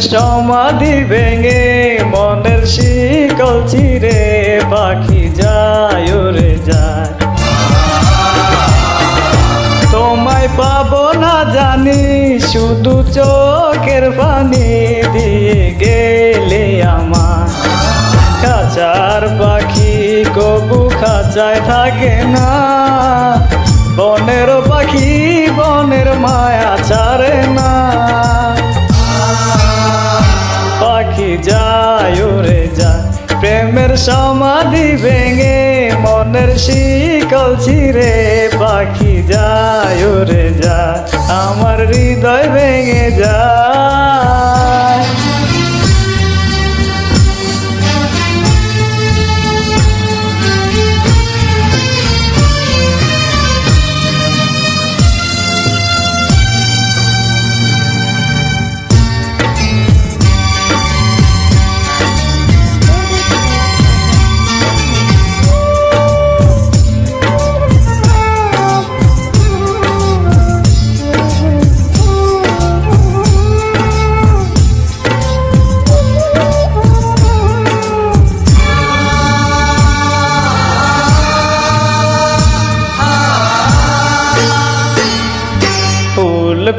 সমাধি ভেঙে মনের শিকল চিরে পাখি যায় রে যায়। তোমায় পাবো না জানি, শুধু চোখের পানি দিয়ে গেলে আমার। খাঁচার পাখি কবু খাঁচায় থাকে না প্রেমের সমাধি ভেঙে মনের শিকল ছিঁড়ে পাখি যায় ওরে যা আমার হৃদয় ভেঙে যায়।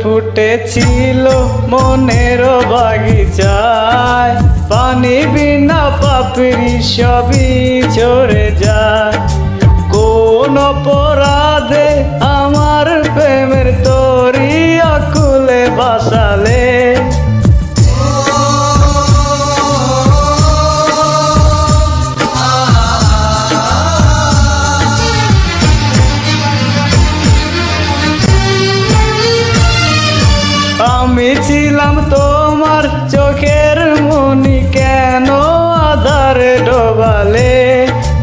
ফুটেছিল মনের বাগিচায়। পানি বিনা পাপড়ি সবই ঝরে যায়। কোন পরাধে আমার প্রেমের তরি অকুলে বাসালে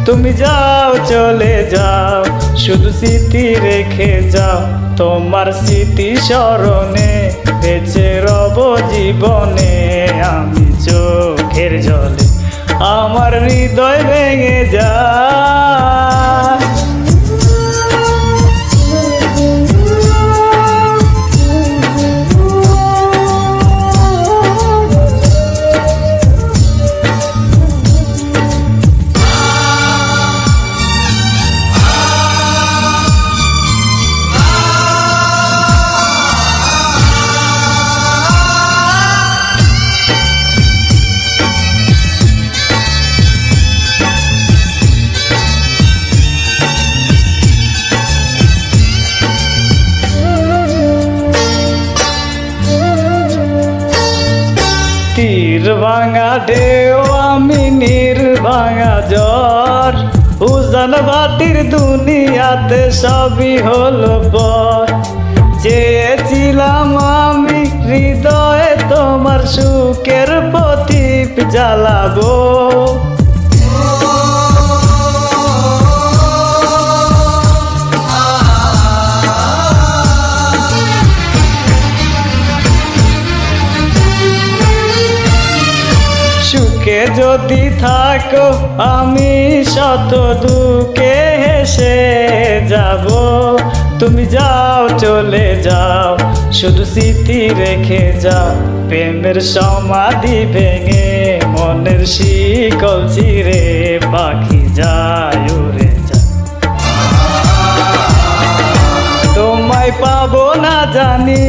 তুমি যাও চলে যাও শুধু স্মৃতি রেখে যাও তোমার স্মৃতি স্মরণে। তীর ভাঙা ঢেউ, আমি নির্ভাঙা ভাঙা জ্বর। উজান বাতির দুনিয়াতে সবই হলো পর। চেয়েছিলাম আমি হৃদয়ে তোমার সুখের প্রতীপ জ্বালাবো। সুখে যদি থাকো, আমি শত দুঃখে হেসে যাব। তুমি যাও, চলে যাও, শুধু স্মৃতি রেখে যাও। প্রেমের সমাধি ভেঙে মনের শিকল চিরে পাখি যায়, উড়ে যায়। তোমায় পাবো না জানি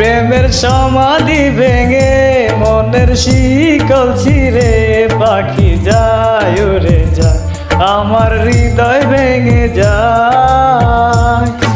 প্রেমের সমাধি ভেঙে মনের শিকল ছিঁড়ে পাখি যায় রে যায় আমার হৃদয় ভেঙে যায়।